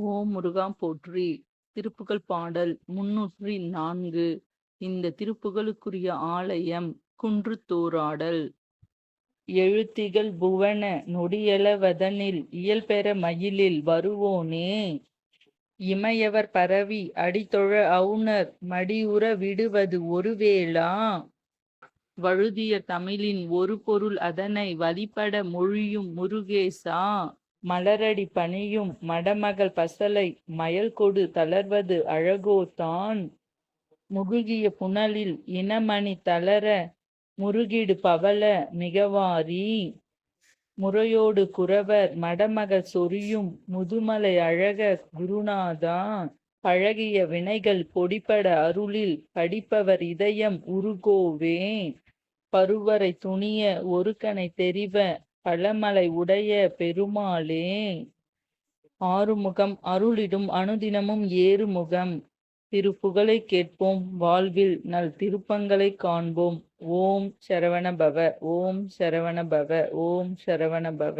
ஓம் முருகாம் போற்றி. திருப்புகழ் பாடல் முன்னூற்றி நான்கு. இந்த திருப்புகளுக்குரிய ஆலயம் குன்றுத்தூராடல். எழுத்திகள் புவன நொடியளவதனில் இயல்பெற மயிலில் வருவோனே. இமையவர் பரவி அடித்தொழ அவுணர் மடியுற விடுவது ஒருவேளா? வழுதிய தமிழின் ஒரு பொருள் அதனை வழிபட மொழியும் முருகேசா? மலரடி பணியும் மடமகள் பசலை மயல் கொடு தளர்வது அழகோதான் முழுகிய புனலில் இனமணி தளர முருகிடு பவள மிகவாரி. முறையோடு குறவர் மடமகள் சொரியும் முதுமலை அழக குருநாதா. பழகிய வினைகள் பொடிப்பட அருளில் படிப்பவர் இதயம் உருகோவே. பருவரை துணிய ஒருக்கனை தெரிவ பழமலை உடைய பெருமாளே ஆறுமுகம் அருளிடும் அனுதினமும் ஏறுமுகம். திருப்புகழை கேட்போம் வாழ்வில் நல் திருப்பங்களை காண்போம். ஓம் சரவண பவ ஓம் சரவண பவ ஓம் சரவண பவ